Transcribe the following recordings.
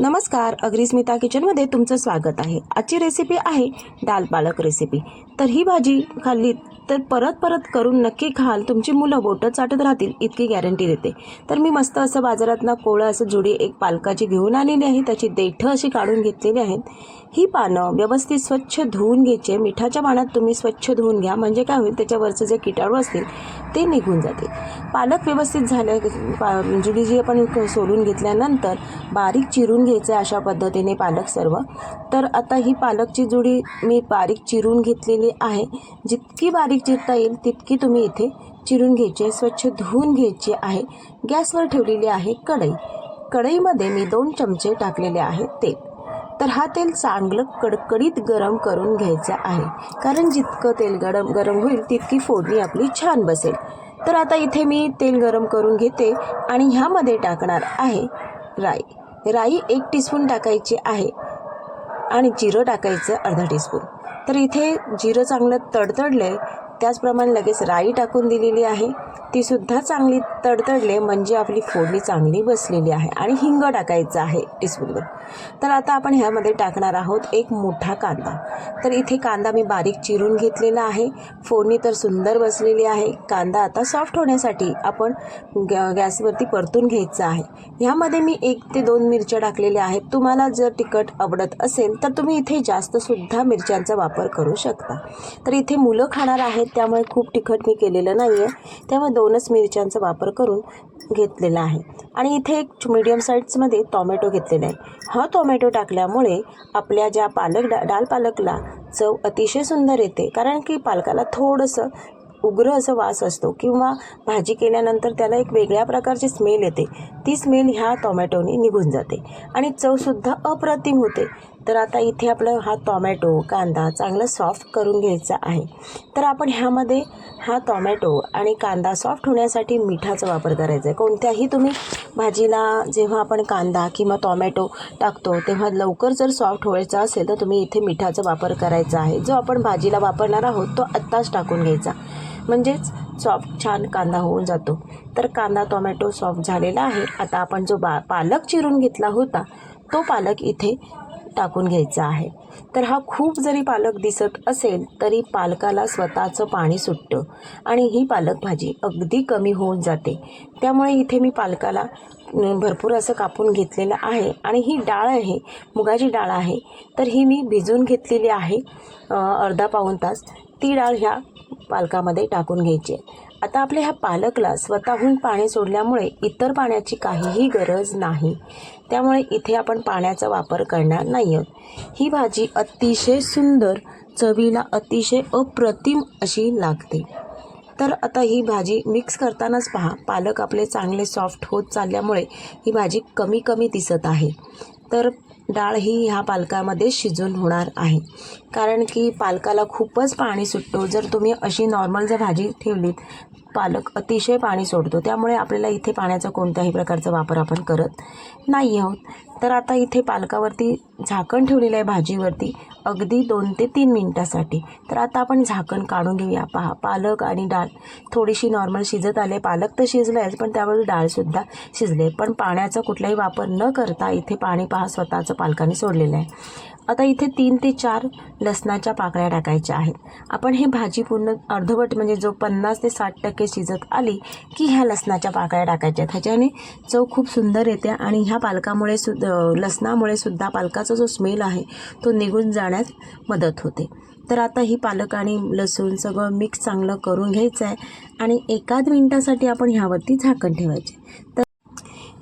नमस्कार अग्रिस्मिता किचनमध्ये तुमचं स्वागत आहे. आजची रेसिपी आहे दाल पालक रेसिपी तर ही भाजी खाल्ली तर परत परत करून नक्की खाल तुमची मुलं बोटं चाटत राहतील इतकी गॅरंटी देते. तर मी मस्त असं बाजारातनं कोळं असं जुडी एक पालकाची घेऊन आलेली आहे त्याची देठं अशी काढून घेतलेली आहेत. ही पानं व्यवस्थित स्वच्छ धुवून घ्यायचे मिठाच्या पाण्यात तुम्ही स्वच्छ धुवून घ्या म्हणजे काय होईल त्याच्यावरचे जे किटाणू असतील ते निघून जातील. पालक व्यवस्थित झाल्या पा जुडी जी आपण सोलून घेतल्यानंतर बारीक चिरून घ्यायचं आहे अशा पद्धतीने पालक सर्व. तर आता ही पालकची जुडी मी बारीक चिरून घेतलेली आहे. जितकी बारीक चिरता येईल तितकी तुम्ही इथे चिरून घ्यायची आहे. स्वच्छ धुवून घ्यायची आहे. गॅसवर ठेवलेली आहे कढई. कढईमध्ये मी दोन चमचे टाकलेले आहे तेल. तर हा तेल चांगलं कडकडीत गरम करून घ्यायचं आहे. कारण जितकं तेल गरम गरम होईल तितकी फोडणी आपली छान बसेल. तर आता इथे मी तेल गरम करून घेते आणि ह्यामध्ये टाकणार आहे राई. राई एक टीस्पून टाकायची आहे आणि जिरं टाकायचं अर्धा टीस्पून तर इथे जिरं चांगलं तडतडलं आहे त्याचप्रमाणे लगेच राई टाकून दिलेली आहे. तीसुद्धा चांगली तडतडले म्हणजे आपली फोडणी चांगली बसलेली आहे आणि हिंग टाकायचं आहे टीस्पूनवर तर आता आपण ह्यामध्ये टाकणार आहोत एक मोठा कांदा. तर इथे कांदा मी बारीक चिरून घेतलेला आहे. फोडणी तर सुंदर बसलेली आहे. कांदा आता सॉफ्ट होण्यासाठी आपण गॅ गॅसवरती परतून घ्यायचं आहे. ह्यामध्ये मी एक ते दोन मिरच्या टाकलेल्या आहेत. तुम्हाला जर तिखट आवडत असेल तर तुम्ही इथे जास्तसुद्धा मिरच्यांचा वापर करू शकता. तर इथे मुलं खाणार आहेत त्यामुळे खूप तिखट मी केलेलं नाही आहे त्यामुळे दोनच मिरच्यांचा वापर करून घेतलेला आहे. आणि इथे एक मीडियम साईजमध्ये टॉमॅटो घेतलेला आहे हा टॉमॅटो टाकल्यामुळे आपल्या ज्या पालक डा डाल पालकला चव अतिशय सुंदर येते. कारण की पालकाला थोडंसं उग्र असं वास असतो किंवा भाजी केल्यानंतर त्याला एक वेगळ्या प्रकारची स्मेल येते. ती स्मेल ह्या टॉमॅटोने निघून जाते. आणि चवसुद्धा अप्रतिम होते. तर आता इथे आपलं हा टॉमॅटो कांदा चांगला सॉफ्ट करून घ्यायचा आहे. तर आपण ह्यामध्ये हा टॉमॅटो आणि कांदा सॉफ्ट होण्यासाठी मिठाचा वापर करायचा आहे. कोणत्याही तुम्ही भाजीला जेव्हा आपण कांदा किंवा टॉमॅटो टाकतो तेव्हा लवकर जर सॉफ्ट व्हायचा असेल तर तुम्ही इथे मिठाचा वापर करायचा आहे. जो आपण भाजीला वापरणार आहोत तो आत्ताच टाकून घ्यायचा. म्हणजेच सॉफ्ट छान कांदा होऊन जातो. तर कांदा टोमॅटो सॉफ्ट झालेला आहे. आता आपण जो बा पालक चिरून घेतला होता तो पालक इथे टाकून घ्यायचा आहे. तर हा खूप जरी पालक दिसत असेल तरी पालकाला स्वतःचं पाणी सुटतं आणि ही पालक भाजी अगदी कमी होऊन जाते. त्यामुळे इथे मी पालकाला भरपूर असं कापून घेतलेलं आहे आणि ही डाळ आहे मुगाची डाळ आहे. तर ही मी भिजवून घेतलेली आहे अर्धा पाऊण तास. ती डाळ ह्या पालकामध्ये टाकून घ्यायची आहे. आता आपल्या ह्या पालकला स्वतःहून पाणी सोडल्यामुळे इतर पाण्याची काहीही गरज नाही. त्यामुळे इथे आपण पाण्याचा वापर करणार नाही आहोत ही भाजी अतिशय सुंदर चवीला अतिशय अप्रतिम अशी लागते. तर आता ही भाजी मिक्स करतानाच पहा पालक आपले चांगले सॉफ्ट होत चालल्यामुळे ही भाजी कमी कमी दिसत आहे. तर डाळ ही ह्या पालकामध्ये शिजून होणार आहे. कारण की पालकाला खूपच पाणी सुटतो. जर तुम्ही अशी नॉर्मल जर भाजी ठेवलीत पालक अतिशय पाणी सोडतो. त्यामुळे आपल्याला इथे पाण्याचा कोणत्याही प्रकारचा वापर आपण करत नाही आहोत. तर आता इथे पालकावरती झाकण ठेवलेलं आहे भाजीवरती अगदी दोन ते तीन मिनटासाठी. तर आता आपण झाकण काढून घेऊया. पहा पालक आणि डाळ. थोडीशी नॉर्मल शिजत आले पालक तर शिजलं आहेच पण त्यावेळी डाळसुद्धा शिजले पण पाण्याचा कुठलाही वापर न करता इथे पाणी पहा स्वतःचं पालकाने सोडलेलं आहे. आता इथे तीन ते चार लसणाच्या पाकळ्या टाकायच्या आहेत. आपण हे भाजी पूर्ण अर्धवट म्हणजे जो पन्नास ते साठ टक्के शिजत आली की ह्या लसणाच्या पाकळ्या टाकायच्या आहेत. ह्याच्याने चव खूप सुंदर येते आणि ह्या पालकामुळे सु लसणामुळे सुद्धा पालकाचा जो स्मेल आहे तो निघून जाण्यास मदत होते. तर आता ही पालक आणि लसूण सगळं मिक्स चांगलं करून घ्यायचं आहे आणि एकाच मिनटासाठी आपण ह्यावरती झाकण ठेवायचे. तर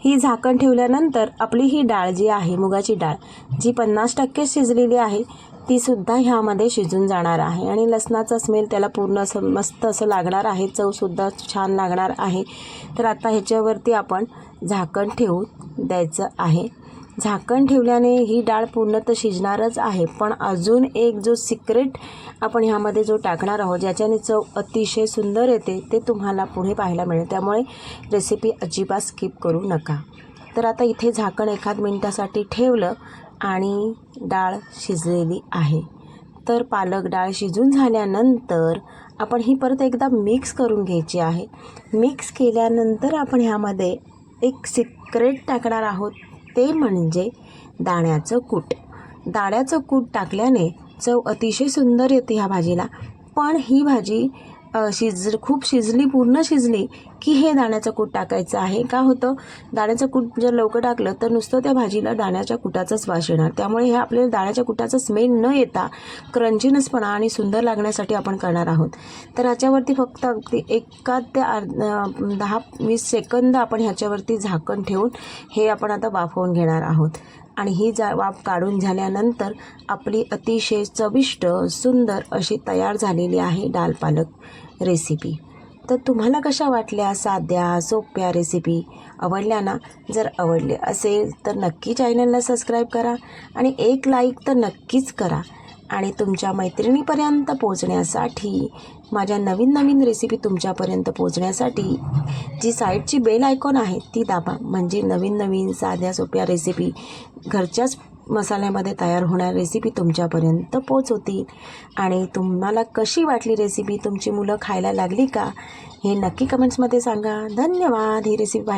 ही झाकण ठेवल्यानंतर आपली ही डाळ जी आहे मुगाची डाळ जी पन्नास टक्के शिजलेली आहे ती सुद्धा ह्यामध्ये शिजून जाणार आहे. आणि लसणाचा स्मेल त्याला पूर्ण असं मस्त असं लागणार आहे चवसुद्धा छान लागणार आहे. तर आता ह्याच्यावरती आपण झाकण ठेवून द्यायचं आहे. झाकण ठेवल्याने ही डाळ पूर्ण तर शिजणारच आहे. पण अजून एक जो सिक्रेट आपण ह्यामध्ये जो टाकणार आहोत ज्याच्याने चव अतिशय सुंदर येते ते तुम्हाला पुढे पाहायला मिळेल. त्यामुळे रेसिपी अजिबात स्किप करू नका. तर आता इथे झाकण एखाद मिनटासाठी ठेवलं आणि डाळ शिजलेली आहे. तर पालक डाळ शिजून झाल्यानंतर आपण ही परत एकदा मिक्स करून घ्यायची आहे. मिक्स केल्यानंतर आपण ह्यामध्ये एक सिक्रेट टाकणार आहोत. ते म्हणजे दाण्याचं कूट. दाण्याचं कूट टाकल्याने चव अतिशय सुंदर येते ह्या भाजीला. पण ही भाजी शिज खूप शिजली पूर्ण शिजली की हे दाण्याचं कूट टाकायचं आहे. का होतं? दाण्याचं कूट जर लवकर टाकलं तर नुसतं त्या भाजीला दाण्याच्या कुटाचाच वास येणार. त्यामुळे हे आपल्याला दाण्याच्या कुटाचा स्मेल न येता क्रंचीनेसपणा आणि सुंदर लागण्यासाठी आपण करणार आहोत. तर ह्याच्यावरती फक्त अगदी एका ते अर्ध दहा वीस सेकंद आपण ह्याच्यावरती झाकण ठेवून हे आपण आता वाफवून घेणार आहोत. आणि ही जा वाफ काढून झाल्यानंतर आपली अतिशय चविष्ट सुंदर अशी तयार झालेली आहे डाल पालक रेसिपी तर तुम्हाला कशा वाटल्या साध्या सोप्या रेसिपी आवडल्या ना? जर आवडले असेल तर नक्की चॅनलला सबस्क्राईब करा आणि एक लाईक तर नक्कीच करा. आणि तुमच्या मैत्रिणीपर्यंत पोचण्यासाठी माझ्या नवीन नवीन रेसिपी तुमच्यापर्यंत पोचण्यासाठी जी साईडची बेल आयकॉन आहे ती दाबा. म्हणजे नवीन नवीन साध्या सोप्या रेसिपी घरच्याच मसाल्यामध्ये तयार होणाऱ्या रेसिपी तुमच्यापर्यंत पोचवतील आणि तुम्हाला कशी वाटली रेसिपी तुमची मुलं खायला लागली का? हे नक्की कमेंट्समध्ये सांगा. धन्यवाद. ही रेसिपी पाहिली